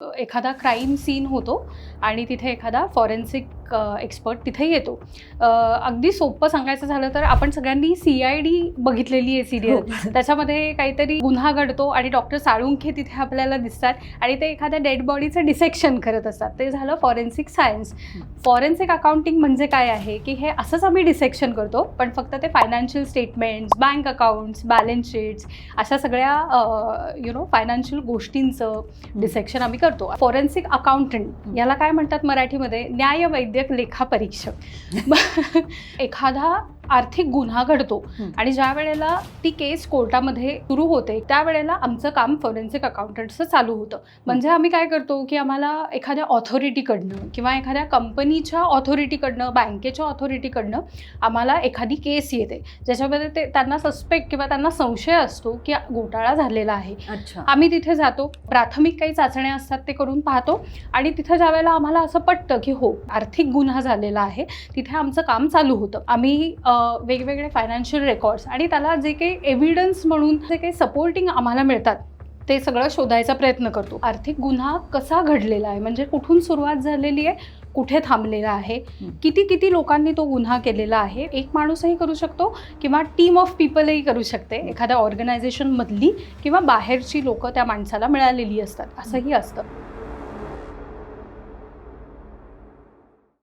एखादा crime scene होतो आणि तिथे एखादा फॉरेन्सिक एक्सपर्ट तिथे येतो. अगदी सोपं सांगायचं झालं तर आपण सगळ्यांनी सी आय डी बघितलेली आहे सिरियल त्याच्यामध्ये काहीतरी गुन्हा घडतो आणि डॉक्टर साळुंखे तिथे आपल्याला दिसतात आणि ते एखाद्या डेड बॉडीचं डिसेक्शन करत असतात. ते झालं फॉरेन्सिक सायन्स फॉरेन्सिक अकाउंटिंग म्हणजे काय आहे? की हे असंच आम्ही डिसेक्शन करतो पण फक्त ते financial statements bank accounts balance sheets अशा सगळ्या यु नो फायनान्शियल गोष्टींचं डिसेक्शन आम्ही करतो. फॉरेन्सिक अकाउंटंट याला काय म्हणतात मराठीमध्ये? न्यायवैद्यक लेखापरीक्षक. एखादा आर्थिक गुन्हा घडतो. आणि ज्या वेळेला ती केस कोर्टामध्ये सुरू होते त्यावेळेला आमचं काम फॉरेन्सिक अकाउंटंटचं चालू होतं. म्हणजे आम्ही काय करतो की आम्हाला एखाद्या ऑथॉरिटीकडनं किंवा एखाद्या कंपनीच्या ऑथॉरिटीकडनं बँकेच्या ऑथॉरिटीकडनं आम्हाला एखादी केस येते. ज्याच्यामध्ये ते त्यांना सस्पेक्ट किंवा त्यांना संशय असतो की घोटाळा झालेला आहे. अच्छा. आम्ही तिथे जातो प्राथमिक काही चाचण्या असतात ते करून पाहतो आणि तिथं ज्या वेळेला आम्हाला असं पटतं की हो आर्थिक गुन्हा झालेला आहे तिथे आमचं काम चालू होतं. आम्ही वेगवेगळे फायनान्शियल रेकॉर्ड्स आणि त्याला जे काही एव्हिडन्स म्हणून जे काही सपोर्टिंग आम्हाला मिळतात ते सगळं शोधायचा प्रयत्न करतो. आर्थिक गुन्हा कसा घडलेला आहे? म्हणजे कुठून सुरुवात झालेली आहे? कुठे थांबलेला आहे. किती किती लोकांनी तो गुन्हा केलेला आहे? एक माणूसही करू शकतो किंवा टीम ऑफ पीपलही करू शकते. एखाद्या ऑर्गनायझेशनमधली किंवा बाहेरची लोकं त्या माणसाला मिळालेली असतात. असंही असतं.